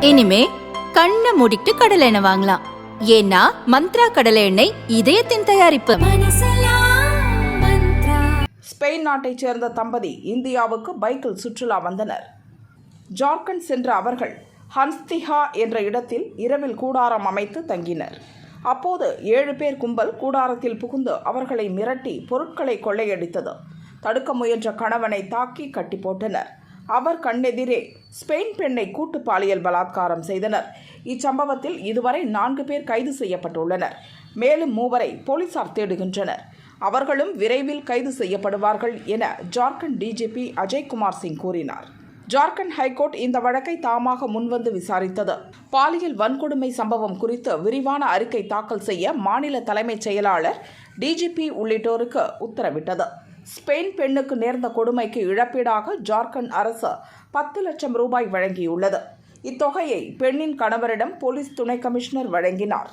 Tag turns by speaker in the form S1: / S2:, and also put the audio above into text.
S1: இனிமே கண்ணை மூடிட்டு கடலை எண்ணெய் வாங்கலாம். ஏன்னா மந்த்ரா கடலை எண்ணெய் இதயத்தின் தயாரிப்பு.
S2: ஸ்பெயின் நாட்டைச் சேர்ந்த தம்பதி இந்தியாவுக்கு பைக்கில் சுற்றுலா வந்தனர். ஜார்க்கண்ட் சென்ற அவர்கள் ஹன்ஸ்திஹா என்ற இடத்தில் இரவில் கூடாரம் அமைத்து தங்கினர். அப்போது ஏழு பேர் கும்பல் கூடாரத்தில் புகுந்து அவர்களை மிரட்டி பொருட்களை கொள்ளையடித்தது. தடுக்க முயன்ற கணவனை தாக்கி கட்டி போட்டனர். அவர் கண்ணெதிரே ஸ்பெயின் பெண்ணை கூட்டு பாலியல் பலாத்காரம் செய்தனர். இச்சம்பவத்தில் இதுவரை நான்கு பேர் கைது செய்யப்பட்டுள்ளனர். மேலும் மூவரை போலீசார் தேடுகின்றனர். அவர்களும் விரைவில் கைது செய்யப்படுவார்கள் என ஜார்க்கண்ட் டிஜிபி அஜய்குமார் சிங் கூறினார். ஜார்க்கண்ட் ஹைகோர்ட் இந்த வழக்கை தாமாக முன்வந்து விசாரித்தது. பாலியல் வன்கொடுமை சம்பவம் குறித்து விரிவான அறிக்கை தாக்கல் செய்ய மாநில தலைமைச் செயலாளர் டிஜிபி உள்ளிட்டோருக்கு உத்தரவிட்டது. ஸ்பெயின் பெண்ணுக்கு நேர்ந்த கொடுமைக்கு இழப்பீடாக ஜார்க்கண்ட் அரசு பத்து லட்சம் ரூபாய் வழங்கியுள்ளது. இத்தொகையை பெண்ணின் கணவரிடம் போலீஸ் துணை கமிஷனர் வழங்கினார்.